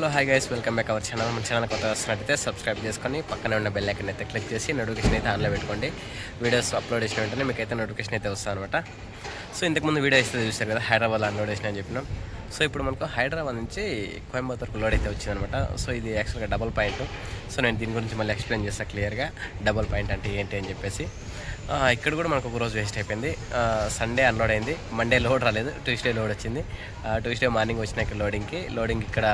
Hello hi guys welcome back our channel మన channel కొత్త వస్తున్నట్టయితే సబ్స్క్రైబ్ చేసుకొని పక్కనే ఉన్న బెల్ ఐకన్ అయితే క్లిక్ చేసి నోటిఫికేషన్ అయితే ఆన్లో పెట్టుకోండి. వీడియోస్ అప్లోడ్ చేసిన వెంటనే మీకు అయితే నోటిఫికేషన్ అయితే వస్తుంది అనమాట సో ఇంతకుముందు వీడియో అయితే చూశారు కదా హైదరాబాద్ అన్లోడ్ చేసిన అని చెప్పినాం. సో ఇప్పుడు మనకు హైదరాబాద్ నుంచి కోయంబత్తూరుకు లోడ్ అయితే వచ్చిందనమాట సో ఇది యాక్చువల్గా డబల్ పాయింట్ సో నేను దీని గురించి మళ్ళీ ఎక్స్ప్లెయిన్ చేస్తాను క్లియర్గా డబల్ పాయింట్ అంటే ఏంటి అని చెప్పేసి. ఇక్కడ కూడా మనకు ఒక రోజు వేస్ట్ అయిపోయింది. సండే అన్లోడ్ అయింది. మండే లోడ్ రాలేదు. ట్యూస్డే లోడ్ వచ్చింది. ట్యూస్డే మార్నింగ్ వచ్చినాక లోడింగ్కి లోడింగ్ ఇక్కడ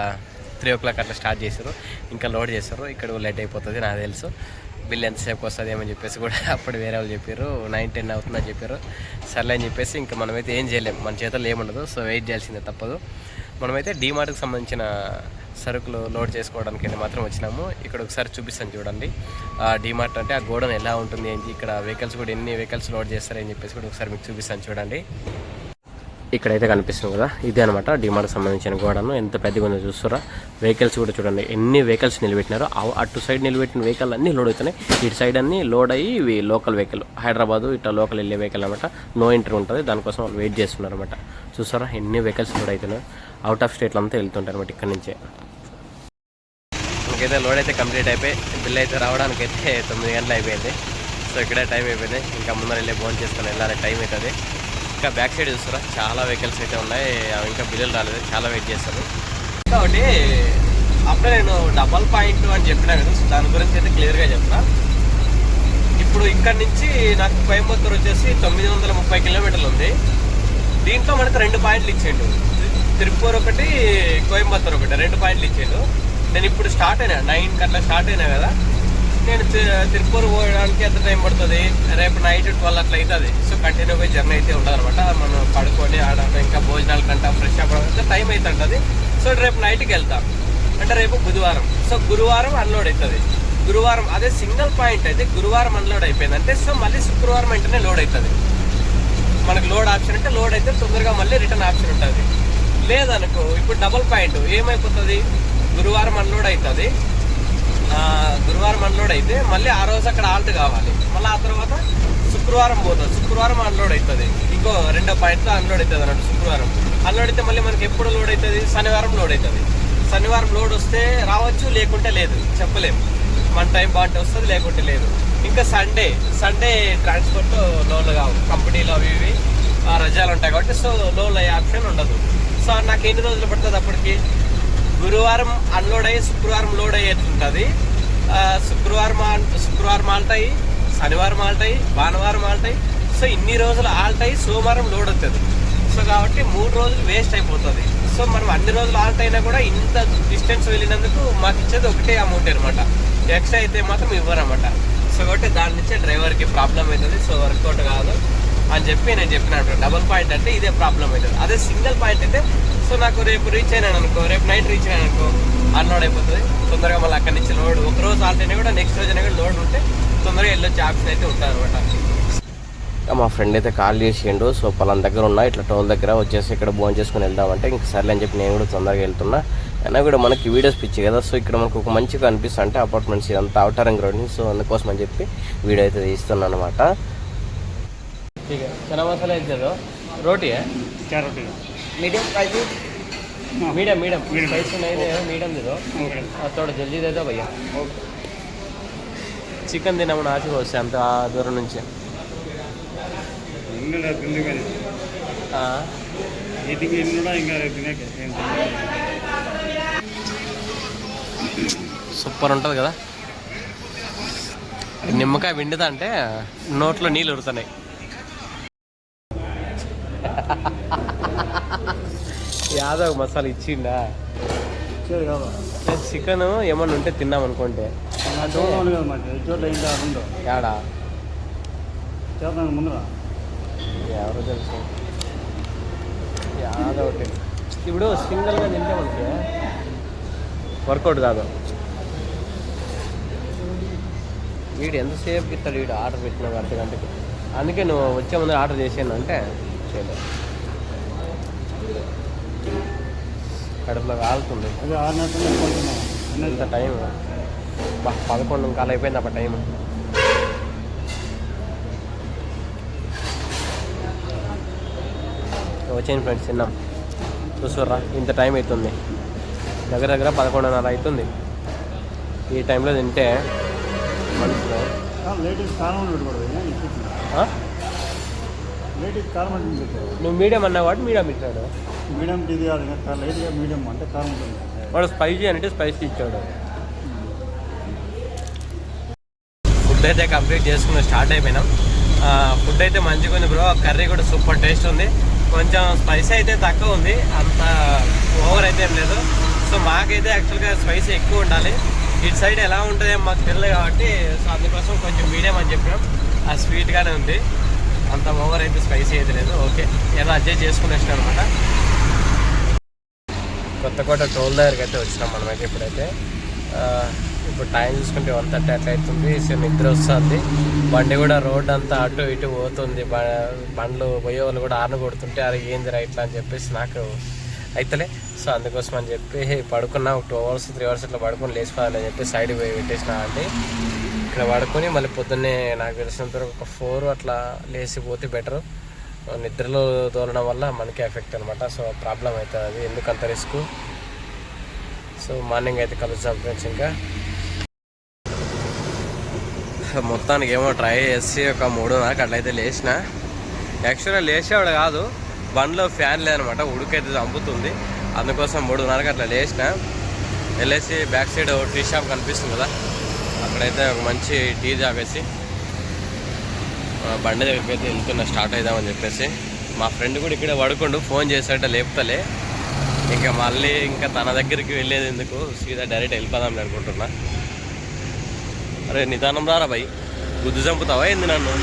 త్రీ ఓ క్లాక్ అట్లా స్టార్ట్ చేశారు. ఇంకా లోడ్ చేస్తారు ఇక్కడ లేట్ అయిపోతుంది నాకు తెలుసు. బిల్ ఎంతసేపు వస్తుంది ఏమని చెప్పేసి కూడా అప్పుడు వేరే వాళ్ళు చెప్పారు. నైన్ టెన్ అవుతుందని చెప్పారు. సర్లే అని చెప్పేసి ఇంకా మనమైతే ఏం చేయలేం. మన చేతుల్లో ఏముండదు సో వెయిట్ చేయాల్సిందే తప్పదు. మనమైతే డీమార్ట్కి సంబంధించిన సరుకులు లోడ్ చేసుకోవడానికి అయితే మాత్రం వచ్చినాము. ఇక్కడ ఒకసారి చూపిస్తాను చూడండి. ఆ డీమార్ట్ అంటే ఆ గోడౌన్ ఎలా ఉంటుంది ఏంటి? ఇక్కడ వెహికల్స్ కూడా ఎన్ని వెహికల్స్ లోడ్ చేస్తారని చెప్పేసి కూడా ఒకసారి మీకు చూపిస్తాను చూడండి. ఇక్కడైతే కనిపిస్తుంది కదా. ఇదే అనమాట డిమార్ట్కి సంబంధించిన గోడను. ఎంత పెద్దగా ఉందో చూస్తారా. వెహికల్స్ కూడా చూడండి. ఎన్ని వెహికల్స్ నిలబెట్టినారో. అటు సైడ్ నిలబెట్టిన వెహికల్ అన్నీ లోడ్ అవుతున్నాయి. ఇటు సైడ్ అన్ని లోడ్ అయ్యి ఇవి లోకల్ వెహికల్ హైదరాబాద్ ఇట్లా లోకల్ వెళ్ళే వెహికల్ అనమాట. నో ఎంట్రీ ఉంటుంది. దానికోసం వాళ్ళు వెయిట్ చేస్తున్నారు అనమాట చూస్తారా? ఎన్ని వెహికల్స్ లోడ్ అవుతున్నాయి. అవుట్ ఆఫ్ స్టేట్లు అంతా వెళ్తుంటారు అనమాట ఇక్కడ నుంచే. మనకైతే లోడ్ అయితే కంప్లీట్ అయిపోయి బిల్ అయితే రావడానికి అయితే తొమ్మిది గంటలు అయిపోయింది. సో ఇక్కడే టైం అయిపోయింది. ఇంకా ముందర వెళ్ళి ఫోన్ చేసుకొని వెళ్ళాలి. టైం అవుతుంది. ఇంకా బ్యాక్ సైడ్ చూస్తారా? చాలా వెహికల్స్ అయితే ఉన్నాయి. అవి ఇంకా బిల్లులు రాలేదు. చాలా వెయిట్ చేస్తారు కాబట్టి అప్పుడే నేను డబల్ పాయింట్ అని చెప్పినా కదా సో దాని గురించి అయితే క్లియర్గా చెప్తా ఇప్పుడు ఇక్కడ నుంచి నాకు కోయంబత్తూరు వచ్చేసి తొమ్మిది వందల ముప్పై కిలోమీటర్లు ఉంది. దీంట్లో మనకు రెండు పాయింట్లు ఇచ్చేయండు. తిరుపూర్ ఒకటి కోయంబత్తూర్ ఒకటి రెండు పాయింట్లు ఇచ్చేయండు. నేను ఇప్పుడు స్టార్ట్ అయినా నైన్ అట్లా స్టార్ట్ అయినా కదా నేను తి- తిరుపూర్ పోవడానికి ఎంత టైం పడుతుంది? రేపు నైట్ ట్వెల్వ్ అట్లా అవుతుంది సో కంటిన్యూగా జర్నీ అయితే ఉండదు అనమాట మనం పడుకొని ఆడ ఇంకా భోజనాల కంట ఫ్రెష్ అవ్వడం టైం అయితే ఉంటుంది సో రేపు నైట్కి వెళ్తాం. అంటే రేపు బుధవారం సో గురువారం అన్లోడ్ అవుతుంది గురువారం అదే సింగిల్ పాయింట్ అయితే గురువారం అన్లోడ్ అయిపోయింది. అంటే సో మళ్ళీ శుక్రవారం వెంటనే లోడ్ అవుతుంది మనకు లోడ్ ఆప్షన్ అంటే లోడ్ అయితే తొందరగా మళ్ళీ రిటర్న్ ఆప్షన్ ఉంటుంది. లేదనుకో ఇప్పుడు డబుల్ పాయింట్ ఏమైపోతుంది? గురువారం అన్లోడ్ అవుతుంది గురువారం అన్లోడ్ అయితే మళ్ళీ ఆ రోజు అక్కడ ఆల్ట్ కావాలి. మళ్ళీ ఆ తర్వాత శుక్రవారం పోతుంది శుక్రవారం అన్లోడ్ అవుతుంది ఇంకో రెండో పాయింట్లో అన్లోడ్ అవుతుంది అన్నట్టు శుక్రవారం. అన్లోడ్ అయితే మళ్ళీ మనకి ఎప్పుడు లోడ్ అవుతుంది శనివారం లోడ్ అవుతుంది శనివారం లోడ్ వస్తే రావచ్చు లేకుంటే లేదు. చెప్పలేము మన టైం బాగుంటే వస్తుంది లేకుంటే లేదు. ఇంకా సండే సండే ట్రాన్స్పోర్ట్ లోన్లు కావు. కంపెనీలు అవి ఇవి ఆ, రజాలు ఉంటాయి కాబట్టి సో లోన్లు అయ్యే ఆప్షన్ ఉండదు. సో నాకు ఎన్ని రోజులు పడుతుంది అప్పటికి? గురువారం అన్లోడ్ అయ్యి శుక్రవారం లోడ్ అయ్యేట్లుంటుంది. శుక్రవారం శుక్రవారం ఆల్టాయి శనివారం ఆల్టాయి భానువారం ఆల్టాయి సో ఇన్ని రోజులు ఆల్టాయి సోమవారం లోడ్ అవుతుంది. సో కాబట్టి మూడు రోజులు వేస్ట్ అయిపోతుంది. సో మనం అన్ని రోజులు ఆల్ట్ అయినా కూడా ఇంత డిస్టెన్స్ వెళ్ళినందుకు మాకు ఇచ్చేది ఒకటే అమౌంట్ అనమాట ఎక్స్ట్రా అయితే మాత్రం ఇవ్వరన్నమాట. సో కాబట్టి దాని నుంచే డ్రైవర్కి ప్రాబ్లం అవుతుంది. సో వర్కౌట్ కాదు. అని చెప్పి నేను చెప్పినట్టు డబుల్ పాయింట్ అంటే ఇదే ప్రాబ్లం అవుతుంది. అదే సింగిల్ పాయింట్ అయితే సో నాకు రేపు రీచ్ అయినాను అనుకో రేపు నైట్ రీచ్ అయినాను అనుకో అన్లోడ్ అయిపోతుంది తొందరగా మళ్ళీ అక్కడి నుంచి లోడ్ ఒక రోజు ఆల్ట్ అయినా కూడా నెక్స్ట్ రోజు అయినా కూడా లోడ్ ఉంటే తొందరగా వెళ్ళొచ్చే ఆప్షన్ అయితే ఉంటుంది అనమాట మా ఫ్రెండ్ అయితే కాల్ చేసిండు సో పలానా దగ్గర ఉన్నా ఇట్లా టోల్ దగ్గర వచ్చేసి ఇక్కడ భోజనం చేసుకుని వెళ్దామంటే ఇంక సర్లే అని చెప్పి నేను కూడా తొందరగా వెళ్తున్నా అయినా కూడా మనకి వీడియోస్ పిచ్చి కదా సో ఇక్కడ మనకు ఒక మంచిగా అనిపిస్తుంది అంటే అపార్ట్మెంట్స్ ఇదంతా అవుటర్ రింగ్ రోడ్ సో అందుకోసం అని చెప్పి వీడియో అయితే తీస్తున్నాను అనమాట చనా మసాలా అయితే రోటీ क्या रोटी Medium spicy medium medium Medium. Spicy नहीं दे मीडियम दे दो ओके और थोड़ा जल्दी दे दो भैया చికెన్ తినమని ఆశగా వస్తే అంత ఆ దూరం నుంచి ఇందులో తిండి కానీ ఆ, వీటికి ఇన్ని కూడా ఇంకా తినేక ఏం తినలేదు. సూపర్ ఉంటుంది కదా ఈ నిమ్మకాయ విండుతా అంటే నోట్లో నీళ్ళు ఉడుతున్నాయి యాదవ్ మసాలా ఇచ్చిండా? చికెన్ ఏమన్నా ఉంటే తిన్నాం అనుకుంటే. యాడా? ఎవరు తెలుసు. యాదవ్ ఇప్పుడు సింగిల్గా తింటే మనకి వర్కౌట్ కాదు. వీడు ఎంతసేపు ఇస్తాడు? వీడు ఆర్డర్ పెట్టిన అర్ధ గంటకి అందుకే నువ్వు వచ్చే ముందు ఆర్డర్ చేసాను అంటే చేయలేదు. కడుపులో కాలుతుంది. ఎంత టైం. బా పదకొండు కాలు అయిపోయింది అప్పుడు టైం వచ్చేయండి ఫ్రెండ్స్ తిన్నాం. చూసుకోర్రా ఇంత టైం అవుతుంది. దగ్గర దగ్గర పదకొండున్నర అవుతుంది. ఈ టైంలో తింటే మనుషులు కారం నువ్వు మీడియం అన్నవాడు మీడియం ఇచ్చాడు. మీడియం ఇది కాదు ఇంకా లైట్గా మీడియం అంటే కారం ఉంటుంది. వాడు స్పైసీ అంటే స్పైసీ ఇచ్చాడు. ఫుడ్ అయితే కంప్లీట్ చేసుకుని స్టార్ట్ అయిపోయినాం. ఫుడ్ అయితే మంచిగా ఉంది బ్రో. కర్రీ కూడా సూపర్ టేస్ట్ ఉంది. కొంచెం స్పైసీ అయితే తక్కువ ఉంది. అంత ఓవర్ అయితే ఏం లేదు. సో మాకైతే యాక్చువల్గా స్పైసీ ఎక్కువ ఉండాలి. ఇటు సైడ్ ఎలా ఉంటుంది మాకు తెలియదు కాబట్టి సో అందుకోసం కొంచెం మీడియం అని చెప్పినాం. ఆ స్వీట్గానే ఉంది. అంత ఓవర్ అయితే స్పైసీ అయితే లేదు ఓకే ఏదో అడ్జస్ట్ చేసుకునేసిన అనమాట. కొత్తకోట టోల్ దగ్గరికి అయితే వచ్చినాం మనమైతే ఇప్పుడైతే. ఇప్పుడు టైం చూసుకుంటే వన్ థర్టీ అట్లా అవుతుంది. సో నిద్ర వస్తుంది. బండి కూడా రోడ్ అంతా అటు ఇటు పోతుంది. బ- బండ్లు పోయే వాళ్ళు కూడా ఆర్న కొడుతుంటే అది ఏంది ఇట్లా అని చెప్పేసి నాకు అయితలే. సో అందుకోసం అని చెప్పి పడుకున్నా. ఒక టూ అవర్స్ త్రీ అవర్స్ ఇట్లా పడుకొని లేచిపోవాలని చెప్పి సైడ్ పోయి పెట్టేసిన అండి ఇక్కడ పడుకొని మళ్ళీ పొద్దున్నే నాకు తెలిసినంత వరకు ఒక ఫోర్ అట్లా లేచి పోతే బెటర్. నిద్రలో తోలడం వల్ల మనకి ఎఫెక్ట్ అనమాట సో ప్రాబ్లం అవుతుంది. అది ఎందుకంత రిస్క్? సో మార్నింగ్ అయితే కలుద్దాం ఫ్రెండ్స్ ఇంకా. మొత్తానికి ఏమో ట్రై చేసి ఒక మూడున్నరకు అట్లయితే లేచిన. యాక్చువల్గా లేచేవాడు కాదు. బండ్లో ఫ్యాన్ లేదనమాట ఉడుకైతే చంపుతుంది. అందుకోసం మూడున్నరకు అట్లా లేచిన. వెళ్ళేసి బ్యాక్ సైడ్ టీ షాప్ కనిపిస్తుంది కదా. ఇక్కడైతే ఒక మంచి టీ తాగేసి బండి దగ్గరికి అయితే వెళ్తున్నా స్టార్ట్ అవుదామని చెప్పేసి మా ఫ్రెండ్ కూడా ఇక్కడే పడుకుండు ఫోన్ చేశాట లేపుతలే. ఇంకా మళ్ళీ ఇంకా తన దగ్గరికి వెళ్ళేది ఎందుకు? సీదా డైరెక్ట్ వెళ్ళిపోదాం అనుకుంటున్నా. అరే నిదానం రారా భయ్? గుద్దు చంపుతావా ఏంది నన్ను?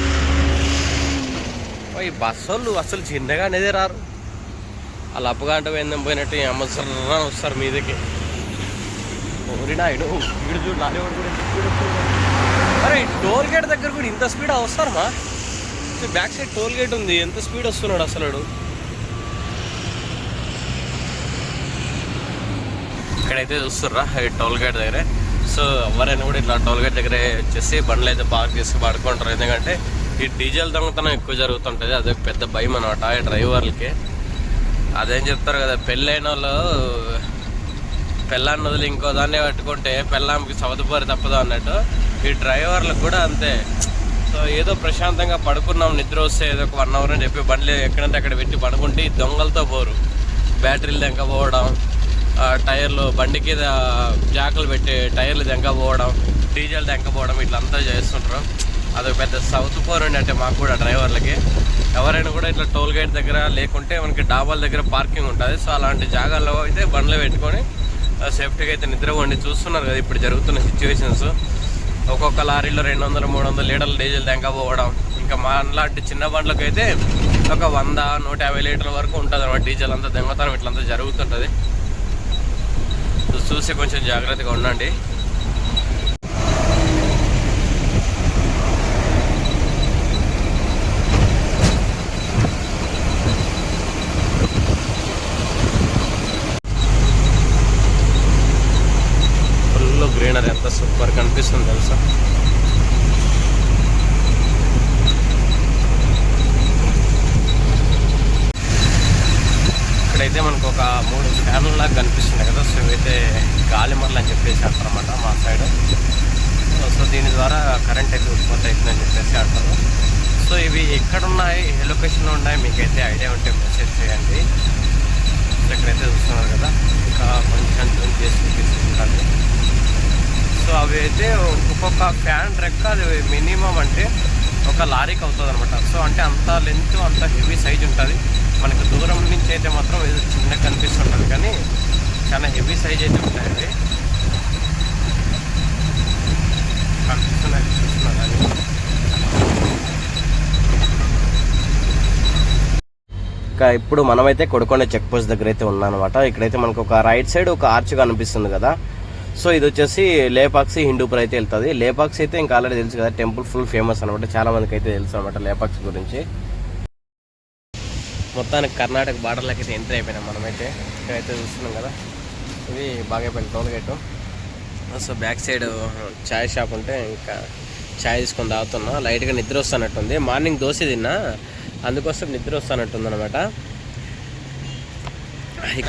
ఈ బస్సు అసలు చిన్నగా అనేది రారు. వాళ్ళు అప్పగంట పోయిందని పోయినట్టు అమ్మసర్రా వస్తారు మీదకి. ఓరినా ఇడు వీడు చూడు నానే కూడా స్పీడ్ వస్తుంది. అరే టోల్ గేట్ దగ్గర కూడా ఇంత స్పీడ్ అవసరమా? బ్యాక్ సైడ్ టోల్ గేట్ ఉంది ఎంత స్పీడ్ వస్తున్నాడు అసలు వాడు? ఇక్కడైతే చూస్తుర్రా టోల్ గేట్ దగ్గరే. సో ఎవరైనా కూడా ఇట్లా టోల్ గేట్ దగ్గరే వచ్చేసి బండ్లు అయితే పార్క్ చేసి పడుకుంటారు. ఎందుకంటే ఈ డీజిల్ దొంగతనం ఎక్కువ జరుగుతుంటుంది అదే పెద్ద భయం అనమాట ఈ డ్రైవర్లకి అదేం చెప్తారు కదా పెళ్ళైన వాళ్ళు పెళ్ళాన్ని వదిలి ఇంకో దాన్ని పట్టుకుంటే పెళ్ళాంకి సవతపోరి తప్పదు అన్నట్టు. ఈ డ్రైవర్లకు కూడా అంతే. సో ఏదో ప్రశాంతంగా పడుకున్నాం నిద్ర వస్తే ఏదో ఒక వన్ అవర్ అని చెప్పి బండ్లు ఎక్కడంటే అక్కడ పెట్టి పడుకుంటే ఈ దొంగలతో పోరు. బ్యాటరీలు దెంక పోవడం ఆ, టైర్లు బండి కింద జాకులు పెట్టి టైర్లు దెంక పోవడం డీజిల్ దెంక పోవడం ఇట్లంతా చేస్తుంటారు అదొక పెద్ద సౌత్ పోరండి అంటే మాకు కూడా డ్రైవర్లకి. ఎవరైనా కూడా ఇట్లా టోల్ గేట్ దగ్గర లేకుంటే మనకి డాబాల దగ్గర పార్కింగ్ ఉంటుంది. సో అలాంటి జాగాల్లో అయితే బండ్లు పెట్టుకొని సేఫ్టీగా అయితే నిద్రపోండి చూస్తున్నారు కదా ఇప్పుడు జరుగుతున్న సిచ్యువేషన్స్ ఒక్కొక్క లారీలో రెండు వందలు మూడు వందల లీటర్ల డీజిల్ దెంక పోవడం. ఇంకా మా లాంటి చిన్న బండ్లకు అయితే ఒక వంద నూట యాభై లీటర్ల వరకు ఉంటుంది అనమాట డీజిల్ అంతా దొంగతనం ఇట్లంతా జరుగుతుంటుంది. సో చూసి కొంచెం జాగ్రత్తగా ఉండండి. గ్రీనరీ ఎంత సూపర్ కనిపిస్తుంది తెలుసా? ఇక్కడైతే మనకు ఒక మూడు ఫ్యాన్లు లాగా కనిపిస్తున్నాయి కదా సో ఇవైతే గాలిమర్లు అని చెప్పేసి అంటారనమాట మా సైడ్. సో దీని ద్వారా కరెంట్ అయితే ఉత్పత్తి అవుతుందని చెప్పేసి అంటారు సో ఇవి ఎక్కడున్నాయి ఏ లొకేషన్లో ఉన్నాయి మీకైతే ఐడియా ఉంటే మెసేజ్ చేయండి. ఇక్కడైతే చూస్తున్నారు కదా ఇంకా కొంచెం జూమ్ చేసి అయితే ఒక్కొక్క ఫ్యాన్ రెక్క అది మినిమం అంటే ఒక లారీకి అవుతుంది అనమాట సో అంటే అంత లెంత్ అంత హెవీ సైజ్ ఉంటుంది. మనకు దూరం నుంచి అయితే మాత్రం ఏదో చిన్నగా కనిపిస్తుంటుంది. కానీ చాలా హెవీ సైజ్ అయితే ఉంటాయండి. కనిపిస్తున్నాయి చూస్తున్నారు అది ఇంకా ఇప్పుడు మనమైతే కొడుకొండ చెక్ పోస్ట్ దగ్గర అయితే ఉన్నానమాట ఇక్కడైతే మనకు ఒక రైట్ సైడ్ ఒక ఆర్చ్ కనిపిస్తుంది కదా. సో ఇది వచ్చేసి లేపాక్సి హిందూపూర్ అయితే వెళ్తుంది. లేపాక్స్ అయితే ఇంకా ఆల్రెడీ తెలుసు కదా టెంపుల్ ఫుల్ ఫేమస్ అనమాట చాలా మందికి అయితే తెలుసు అనమాట లేపాక్స్ గురించి. మొత్తానికి కర్ణాటక బార్డర్లోకి అయితే ఎంట్రీ అయిపోయినాం మనమైతే. ఇక్కడైతే చూస్తున్నాం కదా ఇది బాగా toll gate. So back side చాయ్ షాప్ ఉంటే ఇంకా చాయ్ తీసుకొని తాగుతున్నా. లైట్గా నిద్ర వస్తున్నట్టుంది. మార్నింగ్ దోశ తిన్నా అందుకోసం నిద్ర వస్తున్నట్టుంది అనమాట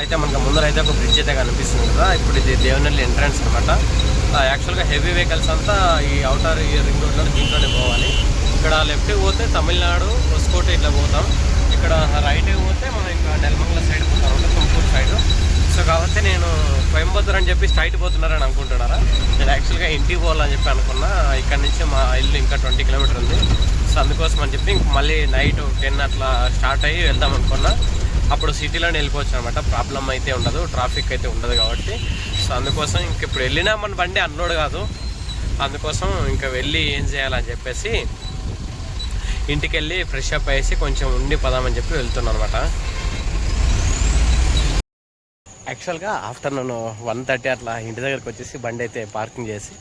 అయితే మనకు ముందర అయితే ఒక బ్రిడ్జ్ అయితే కనిపిస్తుంది కదా. ఇప్పుడు ఇది దేవనల్లి ఎంట్రన్స్ అనమాట యాక్చువల్గా హెవీ వెహికల్స్ అంతా ఈ అవుటర్ ఈ రింగ్ రోడ్లో దీంట్లోనే పోవాలి. ఇక్కడ లెఫ్ట్ పోతే తమిళనాడు హొస్కోట ఇట్లా పోతాం. ఇక్కడ రైట్ పోతే మనం ఇంకా నెల్మంగల సైడ్ పోతాం అంటే తుమ్కూరు సైడ్ సో కాబట్టి నేను కోయంబత్తూర్ అని చెప్పి స్ట్రైట్ పోతున్నారని అనుకుంటున్నారా? నేను యాక్చువల్గా ఇంటికి పోవాలని చెప్పి అనుకున్నా. ఇక్కడ నుంచి మా ఇల్లు ఇంకా ట్వంటీ కిలోమీటర్ ఉంది. సో అందుకోసం అని చెప్పి ఇంక మళ్ళీ నైట్ టెన్ అట్లా స్టార్ట్ అయ్యి వెళ్దాం అనుకున్నా. అప్పుడు సిటీలోనే వెళ్ళిపోవచ్చు అనమాట ప్రాబ్లం అయితే ఉండదు ట్రాఫిక్ అయితే ఉండదు కాబట్టి. సో అందుకోసం ఇంక ఇప్పుడు వెళ్ళినా మన బండి అన్నోడు కాదు. అందుకోసం ఇంకా వెళ్ళి ఏం చేయాలని చెప్పేసి ఇంటికి వెళ్ళి ఫ్రెష్ అప్ అయ్యేసి కొంచెం ఉండి పదామని చెప్పి వెళ్తున్నాను అనమాట యాక్చువల్గా ఆఫ్టర్నూన్ వన్ థర్టీ అట్లా ఇంటి దగ్గరికి వచ్చేసి బండి అయితే పార్కింగ్ చేసి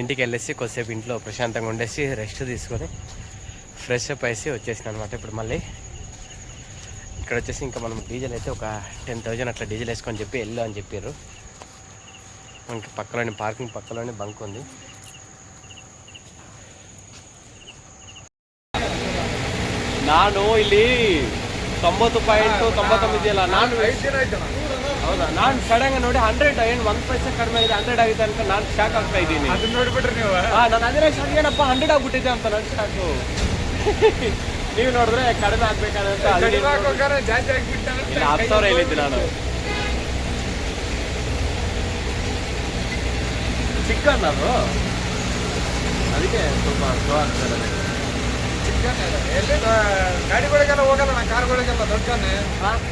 ఇంటికి వెళ్ళేసి కొద్దిసేపు ఇంట్లో ప్రశాంతంగా ఉండేసి రెస్ట్ తీసుకొని ఫ్రెష్ అప్ అయ్యేసి వచ్చేసిన అనమాట ఇప్పుడు మళ్ళీ ఇక్కడ వచ్చేసి ఇంకా మనం డీజిల్ అయితే ఒక టెన్ థౌజండ్ అట్లా డీజిల్ వేసుకొని చెప్పి వెళ్ళు అని చెప్పారు మనకి పక్కలోని పార్కింగ్ పక్కలోనే బంక్ ఉంది ನಾನು ಇಲ್ಲಿ ತೊಂಬತ್ತು ಪಾಯಿಂಟ್ ತೊಂಬತ್ತೊಂಬತ್ತು ಇಲ್ಲ ನಾನು ಹೌದಾ ನಾನು ಸಡನ್ ನೋಡಿ ಹಂಡ್ರೆಡ್ ಏನು ಒಂದು ಪೈಸೆ ಕಡಿಮೆ ಆಗಿದೆ ಹಂಡ್ರೆಡ್ ಆಗಿದೆ ಅಂತ ನಾನು ಶಾಕ್ ಆಗ್ತಾ ಇದ್ದೀನಿ ಅದನ್ನ ನೋಡ್ಬಿಟ್ರೆ ನೀವು ಹಾ ನಾನು ಅದೇ ಶಾಕ್ ಏನಪ್ಪ ಹಂಡ್ರೆಡ್ ಆಗ್ಬಿಟ್ಟಿದೆ ಅಂತ ನನ್ನ ಶಾಕು ನೀವು ನೋಡಿದ್ರೆ ಕಡಿಮೆ ಆಗ್ಬೇಕಾದಂತ ಹತ್ತು ಸಾವಿರ ಹೇಳಿದ್ದೆ ನಾನು. ಚಿಕನ್ ಅದು. ಅದಕ್ಕೆ ಸ್ವಲ್ಪ ಸ್ಲೋ ಆಗ್ತಾರೆ ಎಲ್ಲಿ ಗಾಡಿಗಳಿಗೆಲ್ಲ ಹೋಗಲ್ಲ ನಾ ಕಾರ್ಗಳಿಗೆಲ್ಲ ದೊಡ್ಡನೆ.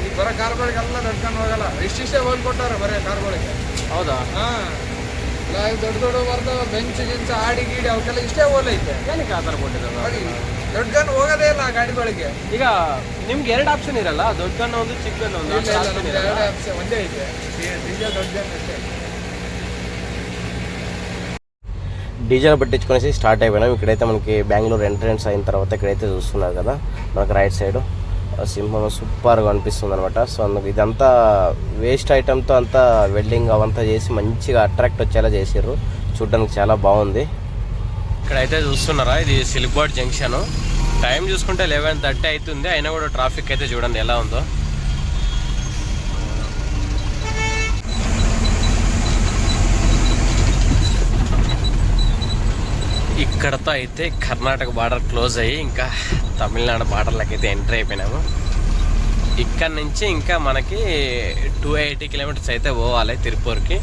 ಈಗ ಬರೋ ಕಾರ್ಗಳಿಗೆಲ್ಲ ದೊಡ್ಕೊಂಡು ಹೋಗಲ್ಲ. ಇಷ್ಟಿಷ್ಟೇ ಹೋಗಿ ಕೊಟ್ಟಾರೆ ಬರೀ ಕಾರ್ಗಳಿಗೆ. ಹೌದಾ? ಹಾ. ಇಲ್ಲ ದೊಡ್ಡ ದೊಡ್ಡ ಬರ್ತಾವ ಬೆಂಚ್ ಗಿಂಚ್ ಆಡಿ ಗೀಡಿ ಅವಕ್ಕೆಲ್ಲ ಇಷ್ಟೇ ಹೋಲೈತೆ ಏನಕ್ಕೆ ಆ ಥರ ಕೊಟ್ಟಿರೋದು ನೋಡಿ ದೊಡ್ಡ ಗನ್ ಹೋಗೋದೇ ಇಲ್ಲ ಆ ಗಾಡಿಗಳಿಗೆ ಈಗ ನಿಮ್ಗೆ ಎರಡು ಆಪ್ಷನ್ ಇರಲ್ಲ ದೊಡ್ಡ ಗನ್ ಒಂದು ಚಿಕ್ಕ ಗನ್ ಒಂದು ಇಲ್ಲ, ಇಲ್ಲ, option ನಮ್ದು ಇರಲ್ಲ. ಎರಡೇ option ಒಂದೇ ಐತೆ ಡೀಸೆಲ್ ದೊಡ್ಡ ಗನ್ ಅಷ್ಟೇ డీజిల్ పెట్టించుకొనేసి స్టార్ట్ అయిపోయినాం ఇక్కడైతే మనకి బెంగళూరు ఎంట్రన్స్ అయిన తర్వాత ఇక్కడైతే చూస్తున్నారు కదా మనకి రైట్ సైడ్ సింహం సూపర్గా అనిపిస్తుంది అనమాట సో అందుకు ఇదంతా వేస్ట్ ఐటమ్తో అంతా వెల్డింగ్ అవంతా చేసి మంచిగా అట్రాక్ట్ వచ్చేలా చేసారు చూడడానికి చాలా బాగుంది ఇక్కడైతే చూస్తున్నారా? ఇది సిలిబాడ్ జంక్షన్. టైం చూసుకుంటే లెవెన్ థర్టీ అవుతుంది. అయినా కూడా ట్రాఫిక్ అయితే చూడండి ఎలా ఉందో. ఇక్కడతో అయితే కర్ణాటక బార్డర్ క్లోజ్ అయ్యి ఇంకా తమిళనాడు బార్డర్లోకి అయితే ఎంటర్ అయిపోయినాము. ఇక్కడ నుంచి ఇంకా మనకి టూ ఎయిటీ కిలోమీటర్స్ అయితే పోవాలి తిరుపూర్కి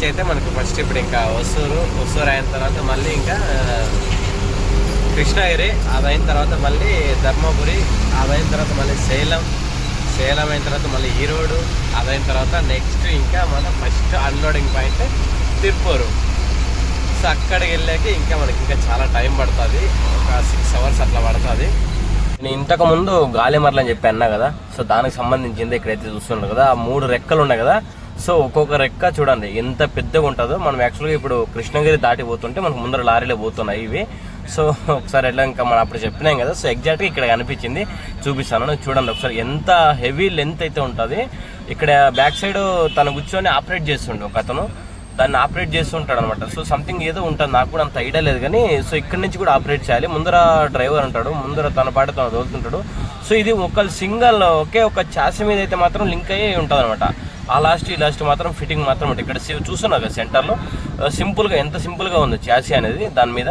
నుంచి అయితే మనకు ఫస్ట్ ఇప్పుడు ఇంకా ఒసూరు ఒసూరు అయిన తర్వాత మళ్ళీ ఇంకా కృష్ణగిరి అదైన తర్వాత మళ్ళీ ధర్మపురి అదైన తర్వాత మళ్ళీ సేలం సేలం అయిన తర్వాత మళ్ళీ ఈరోడు అదైన తర్వాత నెక్స్ట్ ఇంకా మన first unloading point Tiruppur. So అక్కడికి వెళ్ళాక ఇంకా మనకి ఇంకా చాలా టైం పడుతుంది. ఒక సిక్స్ అవర్స్ అట్లా పడుతుంది. నేను ఇంతకు ముందు గాలిమర్లు అని చెప్పి అన్నా కదా. సో దానికి సంబంధించింది ఇక్కడైతే చూస్తున్నాడు కదా. ఆ మూడు రెక్కలు ఉన్నాయి కదా. సో ఒక్కొక్క రెక్క చూడండి ఎంత పెద్దగా ఉంటుందో. మనం యాక్చువల్గా ఇప్పుడు కృష్ణగిరి దాటి పోతుంటే మనకు ముందర లారీలో పోతున్నాయి ఇవి. సో ఒకసారి ఎట్లా ఇంకా మనం అప్పుడు చెప్పినాం కదా. సో ఎగ్జాక్ట్గా ఇక్కడ కనిపించింది. చూపిస్తాను. చూడండి ఒకసారి ఎంత హెవీ లెంత్ అయితే ఉంటుంది. ఇక్కడ బ్యాక్ సైడ్ తను కూర్చొని ఆపరేట్ చేస్తుండే ఒక అతను దాన్ని ఆపరేట్ చేస్తుంటాడు అనమాట సో సంథింగ్ ఏదో ఉంటుంది. నాకు కూడా అంత ఐడియా లేదు కానీ సో ఇక్కడ నుంచి కూడా ఆపరేట్ చేయాలి. ముందర డ్రైవర్ ఉంటాడు. ముందర తన పాట తను తోలుతుంటాడు. సో ఇది ఒక సింగల్ ఒకే ఒక చాసి మీద అయితే మాత్రం లింక్ అయ్యి ఉంటుంది అనమాట ఆ లాస్ట్ ఈ లాస్ట్ మాత్రం ఫిట్టింగ్ మాత్రం ఉంటుంది ఇక్కడ సి- చూస్తున్నారు కదా సెంటర్లో సింపుల్గా ఎంత సింపుల్గా ఉంది చాసి అనేది దాని మీద.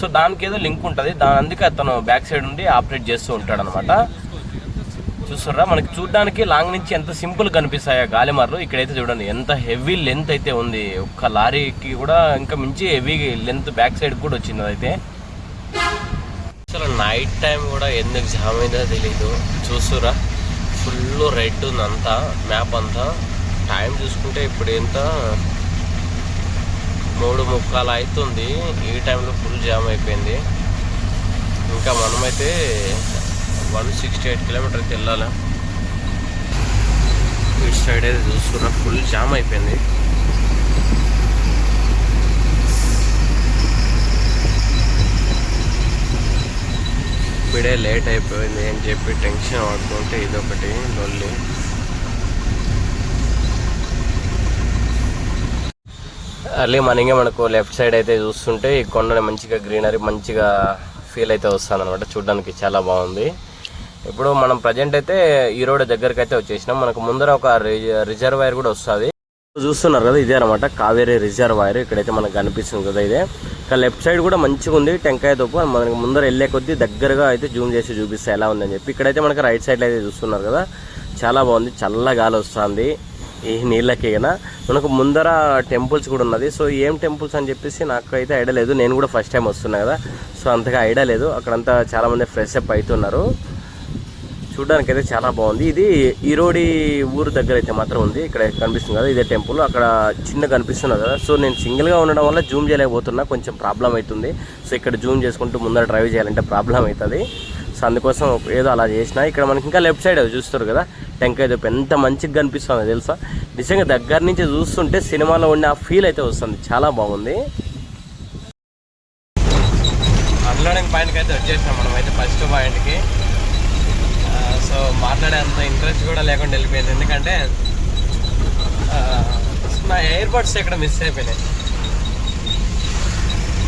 సో దానికి ఏదో లింక్ ఉంటుంది. దాని అందుకే అతను బ్యాక్ సైడ్ నుండి ఆపరేట్ చేస్తూ ఉంటాడు అనమాట చూస్తారా మనకి చూడడానికి లాంగ్ నుంచి ఎంత సింపుల్ కనిపిస్తాయో గాలిమార్లు. ఇక్కడైతే చూడండి ఎంత హెవీ లెంత్ అయితే ఉంది. ఒక్క లారీకి కూడా ఇంకా మించి హెవీ లెంత్ బ్యాక్ సైడ్ కూడా వచ్చింది అయితే. అసలు నైట్ టైం కూడా ఎందుకు జామ్ అయిందో తెలీదు. చూస్తురా ఫుల్ రెడ్ ఉంది అంతా మ్యాప్ అంతా. టైం చూసుకుంటే ఇప్పుడు ఎంత? మూడు ముక్కాలు అవుతుంది ఈ టైంలో ఫుల్ జామ్ అయిపోయింది. ఇంకా మనమైతే వన్ సిక్స్టీ ఎయిట్ కిలోమీటర్ అయితే వెళ్ళాలి? ఇటు సైడ్ అయితే చూసుకున్నా ఫుల్ జామ్ అయిపోయింది. ఇప్పుడే లేట్ అయిపోయింది అని చెప్పి టెన్షన్ పడుతుంటే ఇదొకటి లొల్లి. అర్లీ మార్నింగే మనకు లెఫ్ట్ సైడ్ అయితే చూస్తుంటే ఈ కొండని మంచిగా గ్రీనరీ మంచిగా ఫీల్ అయితే వస్తుంది అనమాట చూడడానికి చాలా బాగుంది. ఇప్పుడు మనం ప్రజెంట్ అయితే ఈ రోడ్ దగ్గరికి అయితే వచ్చేసినాం. మనకు ముందర ఒక రిజర్వాయర్ కూడా వస్తుంది. చూస్తున్నారు కదా ఇదే అనమాట కావేరీ రిజర్వాయర్ ఇక్కడైతే మనకు కనిపిస్తుంది కదా ఇదే. ఇంకా లెఫ్ట్ సైడ్ కూడా మంచిగా ఉంది. టెంకాయ తోపు. మనకి ముందర వెళ్ళే కొద్దీ దగ్గరగా అయితే జూమ్ చేసి చూపిస్తే ఎలా ఉందని చెప్పి. ఇక్కడైతే మనకి రైట్ సైడ్ అయితే చూస్తున్నారు కదా. చాలా బాగుంది. చల్ల గాలి వస్తుంది. ఈ నీళ్ళకి మనకు ముందర టెంపుల్స్ కూడా ఉన్నది. సో ఏం టెంపుల్స్ అని చెప్పేసి నాకు అయితే ఐడియా లేదు. నేను కూడా ఫస్ట్ టైం వస్తున్నా కదా. సో అంతగా ఐడియా లేదు. అక్కడంతా చాలామంది ఫ్రెష్ అప్ అవుతున్నారు చూడడానికి అయితే చాలా బాగుంది. ఇది ఈరోడి ఊరు దగ్గర అయితే మాత్రం ఉంది. ఇక్కడ కనిపిస్తుంది కదా ఇదే టెంపుల్. అక్కడ చిన్న కనిపిస్తున్నది కదా. సో నేను సింగిల్గా ఉండడం వల్ల జూమ్ చేయలేకపోతున్నా. కొంచెం ప్రాబ్లం అవుతుంది. సో ఇక్కడ జూమ్ చేసుకుంటూ ముందర డ్రైవ్ చేయాలంటే ప్రాబ్లం అవుతుంది. సో అందుకోసం ఏదో అలా చేసిన. ఇక్కడ మనకి ఇంకా లెఫ్ట్ సైడ్ చూస్తారు కదా. టెంకాయ తోపు ఎంత మంచిగా కనిపిస్తుంది తెలుసా? నిజంగా దగ్గర నుంచి చూస్తుంటే సినిమాలో ఉండే ఆ ఫీల్ అయితే వస్తుంది. చాలా బాగుంది. అన్లోడింగ్ పాయింట్కి అయితే వచ్చేసాం మనం అయితే ఫస్ట్ పాయింట్కి. సో మాట్లాడే అంత ఇంట్రెస్ట్ కూడా లేకుండా వెళ్ళిపోయింది. ఎందుకంటే నా ఎయిర్ ఇక్కడ మిస్ అయిపోయినాయి.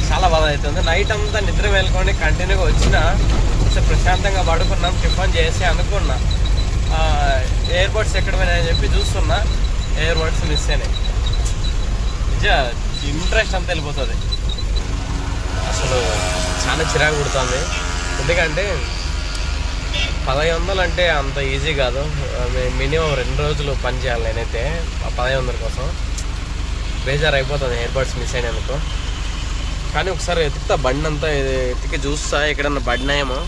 చాలా బాధ అవుతుంది. నైట్ అంతా నిద్ర వెళ్ళుకొని కంటిన్యూగా వచ్చిన కొంచెం ప్రశాంతంగా పడుకున్నాం టిఫిన్ చేసి అనుకున్నా. ఎయిర్ బడ్స్ ఎక్కడ పోయినాయని చెప్పి చూస్తున్నా ఎయిర్ బడ్స్ మిస్ అయినాయి. నిజ ఇంట్రెస్ట్ అంతా వెళ్ళిపోతుంది. అసలు చాలా చిరాకు పుడుతుంది. ఎందుకంటే పదహైదు వందలు అంటే అంత ఈజీ కాదు. మినిమం రెండు రోజులు పని చేయాలి నేనైతే ఆ పదహైదు వందల కోసం. బేజార్ అయిపోతుంది ఎయిర్ బడ్స్ మిస్ అయినందుకు. కానీ ఒకసారి ఎతుకుతా బండి అంతా ఇది ఎతికి చూస్తా ఎక్కడన్నా ఏమో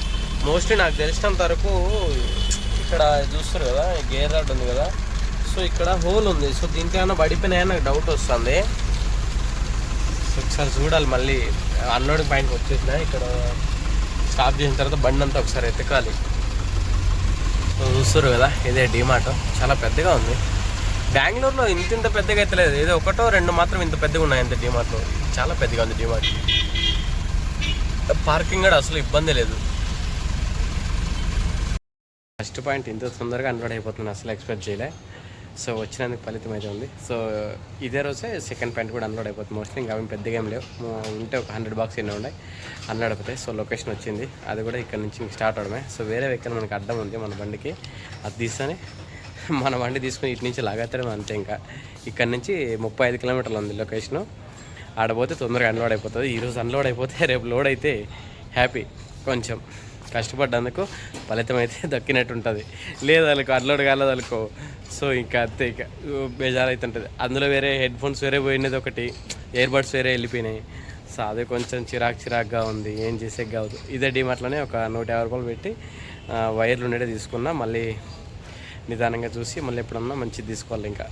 మోస్ట్లీ నాకు తెలిసినంత వరకు ఇక్కడ చూస్తారు కదా గేర్ రాడ్ ఉంది కదా. సో ఇక్కడ హోల్ ఉంది. సో దీనికైనా పడిపోయినాయని నాకు డౌట్ వస్తుంది. సో ఒకసారి చూడాలి మళ్ళీ. అన్లోడింగ్ పాయింట్కి వచ్చేసిన ఇక్కడ స్టాప్ చేసిన తర్వాత బండి అంతా ఒకసారి ఎతకాలి చూస్తారు కదా ఇదే డిమార్ట్ చాలా పెద్దగా ఉంది. బెంగళూరులో ఇంత ఇంత పెద్దగా అయితే లేదు. ఏదో ఒకటో రెండు మాత్రం ఇంత పెద్దగా ఉన్నాయి అంత డిమార్ట్లో చాలా పెద్దగా ఉంది డిమార్ట్ పార్కింగ్ కూడా అసలు ఇబ్బంది లేదు. ఫస్ట్ పాయింట్ ఇంత తొందరగా అన్లోడ్ అయిపోతుంది అసలు ఎక్స్పెక్ట్ చేయలే. సో వచ్చినందుకు ఫలితం అయితే ఉంది. సో ఇదే రోజే సెకండ్ పాయింట్ కూడా అన్లోడ్ అయిపోతుంది మోస్ట్లీ. ఇంకా అవి పెద్దగా ఏం లేవు. ఉంటే ఒక హండ్రెడ్ బాక్స్ ఎన్నో ఉన్నాయి. అన్లోడ్ అయిపోతాయి. సో లొకేషన్ వచ్చింది. అది కూడా ఇక్కడ నుంచి ఇంక స్టార్ట్ అవడమే. సో వేరే వెహికల్ మనకి అడ్డం ఉంది మన బండికి. అది తీస్తేనే మన బండి తీసుకుని ఇటు నుంచి లాగేత్తడం అంతే ఇంకా. ఇక్కడ నుంచి ముప్పై ఐదు కిలోమీటర్లు ఉంది లొకేషను. ఆడపోతే తొందరగా అన్లోడ్ అయిపోతుంది. ఈరోజు అన్లోడ్ అయిపోతే రేపు లోడ్ అయితే హ్యాపీ. కొంచెం. కష్టపడ్డందుకు ఫలితం అయితే దక్కినట్టు ఉంటుంది లేదు వాళ్ళకు అన్లోడ్ కాలేదు వాళ్ళకు సో ఇంకా అంతే ఇక బేజారు అవుతుంటుంది అందులో వేరే హెడ్ ఫోన్స్ వేరే పోయినది ఒకటి ఇయర్ బడ్స్ వేరే వెళ్ళిపోయినాయి. సో అదే కొంచెం చిరాకు చిరాకుగా ఉంది ఏం చేసే కావద్దు. ఇదే డిమార్ట్లోనే ఒక నూట యాభై రూపాయలు పెట్టి వైర్లు ఉండేది తీసుకున్నా మళ్ళీ నిదానంగా చూసి మళ్ళీ ఎప్పుడన్నా మంచిది తీసుకోవాలి ఇంకా.